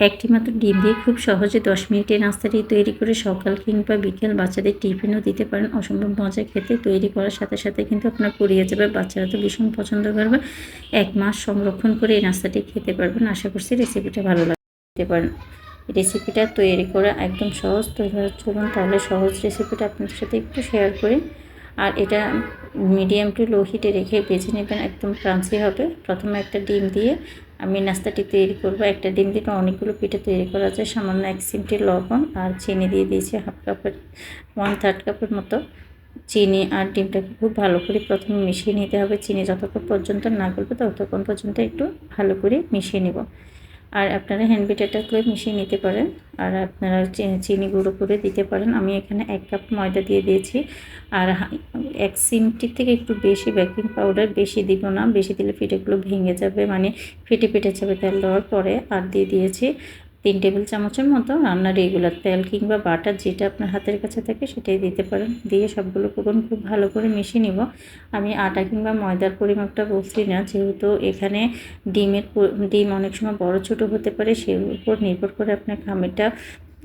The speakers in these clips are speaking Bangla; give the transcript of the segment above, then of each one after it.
একটি মাত্র ডিম দিয়ে খুব সহজে দশ মিনিটে নাস্তাটি তৈরি করে সকাল কিংবা বিকেল বাচ্চাদের টিফিনও দিতে পারেন। অসম্ভব মজা খেতে তৈরি করার সাথে সাথে কিন্তু আপনার পুড়িয়ে যাবে। বাচ্চারা তো ভীষণ পছন্দ করবে। এক মাস সংরক্ষণ করে এই নাস্তাটি খেতে পারবেন। আশা করছি রেসিপিটা ভালো লাগতে পারেন। রেসিপিটা তৈরি করা একদম সহজ। তৈরি চলুন তাহলে সহজ রেসিপিটা আপনার সাথে একটু শেয়ার করি। আর এটা মিডিয়াম টু লো হিটে রেখে বেছে নেবেন। একদম ক্রাঞ্চি হবে। প্রথমে একটা ডিম দিয়ে আমি নাস্তাটি তৈরি করব। একটা ডিম দিয়ে অনেকগুলো পিঠে তৈরি করা যায়। সামান্য এক সিমটি লবণ আর চিনি দিয়ে দিয়েছি হাফ কাপের ওয়ান থার্ড কাপের মতো চিনি আর ডিমটাকে খুব ভালো করে প্রথমে মিশিয়ে নিতে হবে। চিনি যতক্ষণ পর্যন্ত না করবে ততক্ষণ পর্যন্ত একটু ভালো করে মিশিয়ে নেব। আর আপনারা হ্যান্ড বিটারটা করে মিশিয়ে নিতে পারেন। আর আপনারা চিনি গুঁড়ো করে দিতে পারেন। আমি এখানে এক কাপ ময়দা দিয়ে দিয়েছি। আর এক সিমটির থেকে একটু বেশি বেকিং পাউডার বেশি দিব না। বেশি দিলে ফিটেগুলো ভেঙে যাবে মানে ফেটে ফেটে যাবে তেল দেওয়ার পরে আর দিয়ে দিয়েছি। তিন টেবিল চামচের মতো রান্নার রেগুলার তেল কিংবা বাটার যেটা আপনার হাতের কাছে থাকে সেটাই দিতে পারেন। দিয়ে সবগুলো পুরন খুব ভালো করে মিশিয়ে নিব। আমি আটা কিংবা ময়দার পরিমাপটা বলছি না, যেহেতু এখানে ডিমের ডিম অনেক সময় বড় ছোট হতে পারে সেই উপর নির্ভর করে আপনার খামিরটা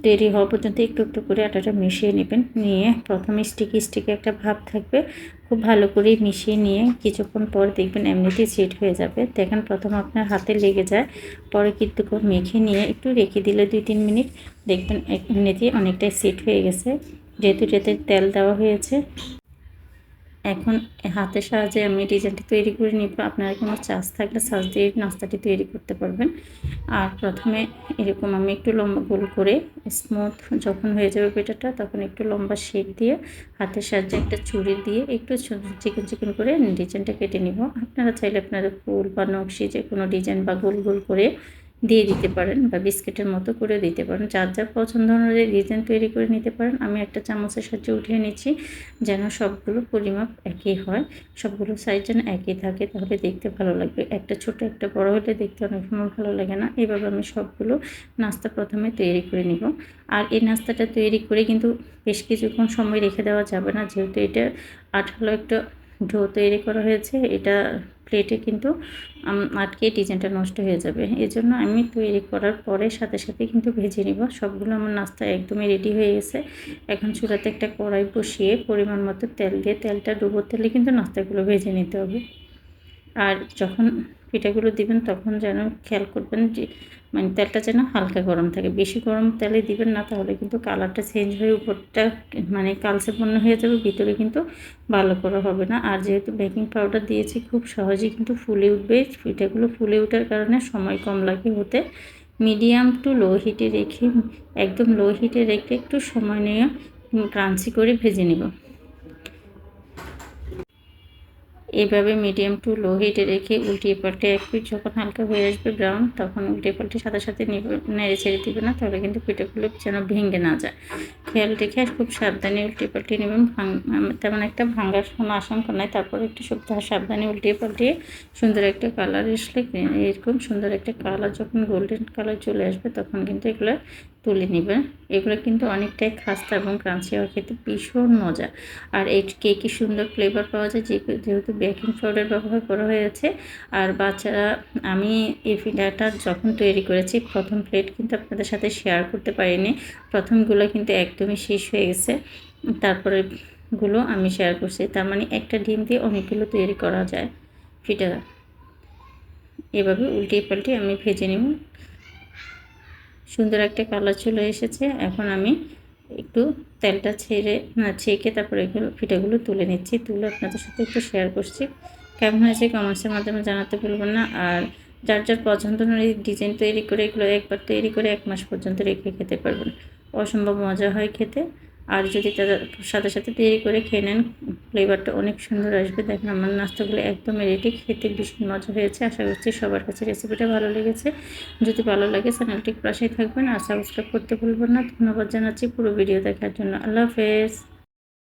তৈরি হওয়া পর্যন্ত একটু একটু করে আটাটা মিশিয়ে নেবেন। নিয়ে প্রথমে স্টিকি স্টিকি একটা ভাব থাকবে। খুব ভালো করে মিশিয়ে নিয়ে কিছুক্ষণ পর দেখবেন এমনিতেই সেট হয়ে যাবে। দেখেন প্রথম আপনার হাতে লেগে যায়। পরে কিন্তু মেখে নিয়ে একটু রেখে দিলে দুই তিন মিনিট দেখবেন এমনিতেই অনেকটাই সেট হয়ে গেছে। যেহেতু যেতে তেল দেওয়া হয়েছে। এখন হাতের সাহায্যে আমি ডিজাইনটি তৈরি করে নিব। আপনারা কোনো চাষ থাকলে চাষ দিয়ে নাস্তাটি তৈরি করতে পারবেন। আর প্রথমে এরকম আমি একটু লম্বা গোল করে স্মুথ যখন হয়ে যাবে পেটাটা, তখন একটু লম্বা শেপ দিয়ে হাতের সাহায্যে একটা ছুরি দিয়ে একটু চিকেন চিকেন করে ডিজাইনটা কেটে নিব। আপনারা চাইলে আপনারা ফুল বা নকশি যে কোনো ডিজাইন বা গোল গোল করে দিয়ে দিতে পারেন বা বিস্কিটের মতো করে দিতে পারেন। যার যার পছন্দ অনুযায়ী ডিজাইন তৈরি করে নিতে পারেন। আমি একটা চামচের সাহায্যে উঠিয়ে নিচ্ছি যেন সবগুলো পরিমাপ একই হয়। সবগুলো সাইজ যেন একই থাকে তাহলে দেখতে ভালো লাগবে। একটা ছোট, একটা বড় হলে দেখতে অনেক সময় ভালো লাগে না। এভাবে আমি সবগুলো নাস্তা প্রথমে তৈরি করে নিব। আর এই নাস্তাটা তৈরি করে কিন্তু বেশ কিছুক্ষণ সময় রেখে দেওয়া যাবে না। যেহেতু এটা আঠালো একটা ডো তৈরি করা হয়েছে। এটা প্লেটে কিন্তু আটকে ডিজাইনটা নষ্ট হয়ে যাবে। এই জন্য আমি তৈরি করার পরে সাথে সাথে কিন্তু ভেজে নিব। সবগুলো আমার নাস্তা একদমই রেডি হয়ে গেছে। এখন চুলাতে একটা কড়াই বসিয়ে পরিমাণ মতো তেল দিয়ে তেলটা ডুবো তেলে কিন্তু নাস্তাগুলো ভেজে নিতে হবে। আর যখন পিঠাগুলো দিবেন, তখন যেন খেয়াল করবেন যে মানে তেলটা যেন হালকা গরম থাকে। বেশি গরম তেলে দিবেন না, তাহলে কিন্তু কালারটা চেঞ্জ হয়ে উপরটা মানে কালসে পণ্য হয়ে যাবে, ভিতরে কিন্তু ভালো করা হবে না। আর যেহেতু বেকিং পাউডার দিয়েছি, খুব সহজেই কিন্তু ফুলে উঠবে। পিঠাগুলো ফুলে ওঠার কারণে সময় কম লাগে হতে। মিডিয়াম টু লো হিটে রেখে, একদম লো হিটে রেখে একটু সময় নিয়ে ক্রাঞ্চি করে ভেজে নেব। এইভাবে মিডিয়াম টু লো হিটে রেখে উল্টিয়ে পাল্টে এক পিঠ যখন হালকা হয়ে আসবে ব্রাউন তখন উল্টিয়ে পাল্টে সাথে সাথে নেড়ে ছেড়ে দিবে না, তাহলে কিন্তু পিঠেগুলো যেন ভেঙে না যায়। খেয়াল রেখে খুব সাবধানে উল্টিয়ে পাল্টিয়ে নেবেন তেমন একটা ভাঙার কোনো আশঙ্কা নাই। তারপর একটু সাবধানে উল্টিয়ে পাল্টিয়ে সুন্দর একটা কালার আসলে এরকম সুন্দর একটা কালার যখন গোল্ডেন কালার চলে আসবে, তখন কিন্তু এগুলো তুলে নেবেন এগুলো কিন্তু অনেকটাই খাস্তা এবং ক্রাঞ্চি হওয়া খেতে ভীষণ মজা। আর এই কেকি সুন্দর ফ্লেভার পাওয়া যায়, যে যেহেতু বেকিং পাউডার ব্যবহার করা হয়েছে আর বাচ্চারা, আমি এই ফিডাটা যখন তৈরি করেছি, প্রথম প্লেট কিন্তু আপনাদের সাথে শেয়ার করতে পারিনি। প্রথমগুলো কিন্তু একদমই শেষ হয়ে গেছে। তারপরে গুলো আমি শেয়ার করছি। তার মানে একটা ডিম দিয়ে অনেকগুলো তৈরি করা যায় ফিটা এভাবে উল্টিয়ে পাল্টে আমি ভেজে নেব। সুন্দর একটা কালার চলে এসেছে। এখন আমি একটু তেলটা ছেড়ে, না, ছেঁকে তারপরে এগুলো ফিটাগুলো তুলে নিচ্ছি। তুলে আপনাদের সাথে একটু শেয়ার করছি। কেমন হয়েছে কমার্সের মাধ্যমে জানাতে ভুলবেন না। আর যার যার পছন্দ অনুযায়ী ডিজাইন তৈরি করে এগুলো একবার তৈরি করে এক মাস পর্যন্ত রেখে খেতে পারবেন। অসম্ভব মজা হয় খেতে। আর যদি তাদের সাথে সাথে তৈরি করে খেয়ে নেন ফ্লেভারটা অনেক সুন্দর আসবে। দেখেন আমার নাস্তাগুলো একদম রেডি খেতে ভীষণ মজা হয়েছে। আশা করছি সবার কাছে রেসিপিটা ভালো লেগেছে। যদি ভালো লাগে চ্যানেলটি পাশেই থাকবেন, আর সাবস্ক্রাইব করতে ভুলবেন না। ধন্যবাদ জানাচ্ছি পুরো ভিডিও দেখার জন্য। আল্লাহ হাফেজ।